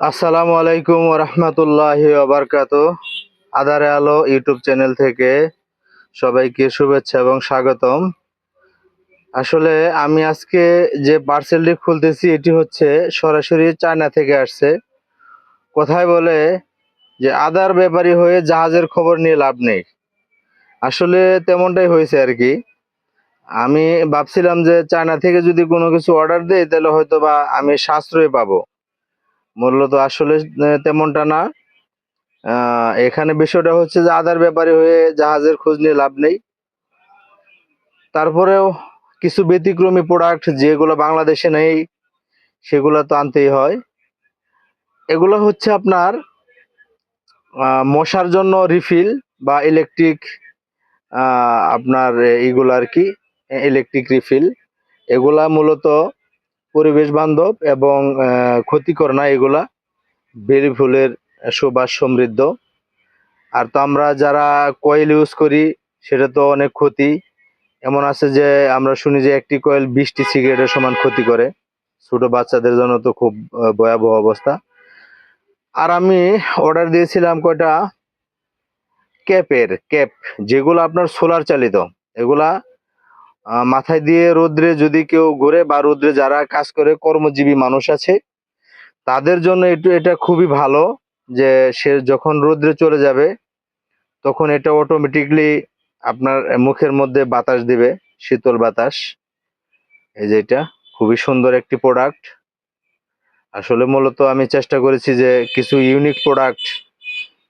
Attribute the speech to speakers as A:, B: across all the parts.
A: আসসালামু আলাইকুম রহমতুল্লাহ আবরকাত আদারে আলো ইউটিউব চ্যানেল থেকে সবাইকে শুভেচ্ছা এবং স্বাগতম। আসলে আমি আজকে যে পার্সেলটি খুলতেছি, এটি হচ্ছে সরাসরি চায়না থেকে আসছে। কোথায় বলে যে, আদার ব্যাপারী হয়ে জাহাজের খবর নিয়ে লাভ নেই। আসলে তেমনটাই হয়েছে আর কি। আমি ভাবছিলাম যে, চায়না থেকে যদি কোনো কিছু অর্ডার দেই, তাহলে হয়তো বা আমি সাশ্রয় পাবো। মূলত আসলে তেমনটা না। এখানে বিষয়টা হচ্ছে যে আদার ব্যাপারে হয়ে জাহাজের খোঁজ নিয়ে লাভ নেই। তারপরেও কিছু ব্যতিক্রমী প্রোডাক্ট যেগুলো বাংলাদেশে নেই, সেগুলো তো আনতেই হয়। এগুলো হচ্ছে আপনার মশার জন্য রিফিল বা ইলেকট্রিক আপনার এইগুলো আর কি ইলেকট্রিক রিফিল এগুলা মূলত পরিবেশ বান্ধব এবং ক্ষতিকর না এগুলা। বেরি ফুলের সুবাস সমৃদ্ধ। আর তো আমরা যারা কয়েল ইউজ করি, সেটা তো অনেক ক্ষতি। এমন আছে যে, আমরা শুনি যে একটি কয়েল বিশটি সিগারেটের সমান ক্ষতি করে। ছোট বাচ্চাদের জন্য তো খুব ভয়াবহ অবস্থা। আর আমি অর্ডার দিয়েছিলাম কয়টা? ক্যাপের, ক্যাপ। যেগুলো আপনার সোলার চালিত, এগুলা মাথায় দিয়ে রোদ্রে যদি কেউ ঘুরে বা রোদ্রে যারা কাজ করে কর্মজীবী মানুষ আছে, তাদের জন্য একটু এটা খুবই ভালো যে সে যখন রোদ্রে চলে যাবে, তখন এটা অটোমেটিকলি আপনার মুখের মধ্যে বাতাস দিবে, শীতল বাতাস। এই যে এটা খুবই সুন্দর একটি প্রোডাক্ট আসলে মূলত আমি চেষ্টা করেছি যে কিছু ইউনিক প্রোডাক্ট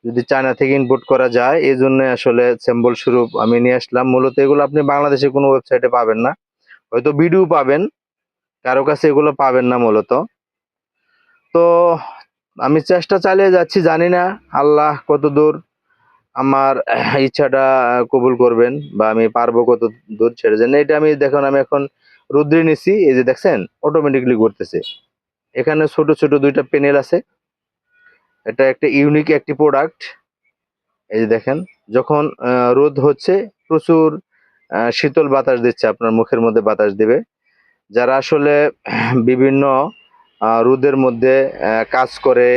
A: যদি চায়না থেকে ইনপুট করা যায় এই জন্য আসলে স্যাম্পল স্বরূপ আমি নিয়ে আসলাম। মূলত এগুলো আপনি বাংলাদেশে কোনো ওয়েবসাইটে পাবেন না। হয়তো ভিডিও পাবেন, কারও কাছে এগুলো পাবেন না মূলত। তো আমি চেষ্টা চালিয়ে যাচ্ছি, জানি না আল্লাহ কত দূর আমার ইচ্ছাটা কবুল করবেন বা আমি পারব কত দূর ছেড়ে যান এটা আমি দেখুন, আমি এখন রুদ্রে নিছি, এই যে দেখছেন অটোমেটিকলি ঘুরতেছে। এখানে ছোট ছোট দুইটা প্যানেল আছে। এটা একটা ইউনিক একটি প্রোডাক্ট এই যে দেখেন, যখন রোদ হচ্ছে, প্রচুর শীতল বাতাস দিচ্ছে আপনার মুখের মধ্যে বাতাস দিবে। যারা আসলে বিভিন্ন রোদের মধ্যে কাজ করে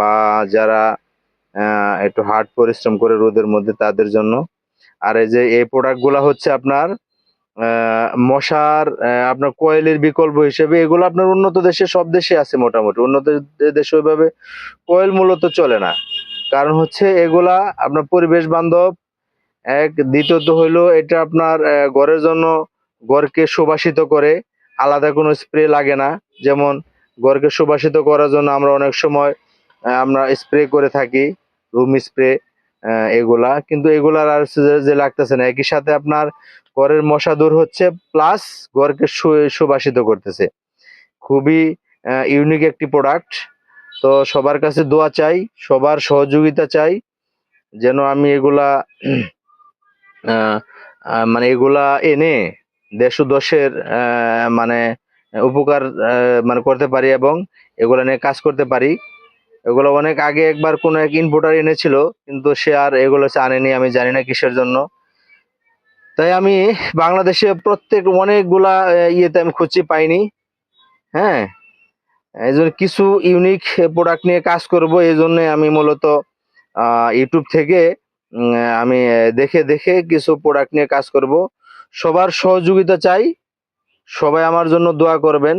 A: বা যারা একটু হার্ড পরিশ্রম করে রোদের মধ্যে তাদের জন্য। আর এই যে এই প্রোডাক্টগুলো হচ্ছে আপনার মশার আপনার কয়েলের বিকল্প হিসেবে এগুলো আপনার উন্নত দেশে, সব দেশে আছে মোটামুটি। উন্নত দেশে ওইভাবে কয়েল মূলত চলে না। কারণ হচ্ছে এগুলা আপনার পরিবেশ বান্ধব। এক, দ্বিতীয়ত হইল এটা আপনার ঘরের জন্য ঘরকে সুবাসিত করে। আলাদা কোনো স্প্রে লাগে না। যেমন ঘরকে সুবাসিত করার জন্য আমরা অনেক সময় আমরা স্প্রে করে থাকি, রুম স্প্রে। এগুলা। কিন্তু এগুলার আর যে- লাগতেছে না, একই সাথে আপনার ঘরের মশা দূর হচ্ছে প্লাস ঘরকে সুবাসিত করতেছে। খুবই ইউনিক একটি প্রোডাক্ট তো সবার কাছে দোয়া চাই, সবার সহযোগিতা চাই, যেন আমি এগুলা মানে এগুলা এনে দেশ দশের মানে উপকার মানে করতে পারি এবং এগুলা নিয়ে কাজ করতে পারি। এগুলো অনেক আগে একবার কোনো এক ইনপুটার এনেছিল, কিন্তু সে আর এগুলো আনেনি, আমি জানি না কিসের জন্য। তাই আমি বাংলাদেশে প্রত্যেক অনেকগুলা ইয়েতে আমি খুঁজে পাইনি। হ্যাঁ এই জন্য কিছু ইউনিক প্রোডাক্ট নিয়ে কাজ করব, এই জন্য আমি মূলত ইউটিউব থেকে আমি দেখে দেখে কিছু প্রোডাক্ট নিয়ে কাজ করব। সবার সহযোগিতা চাই, সবাই আমার জন্য দোয়া করবেন।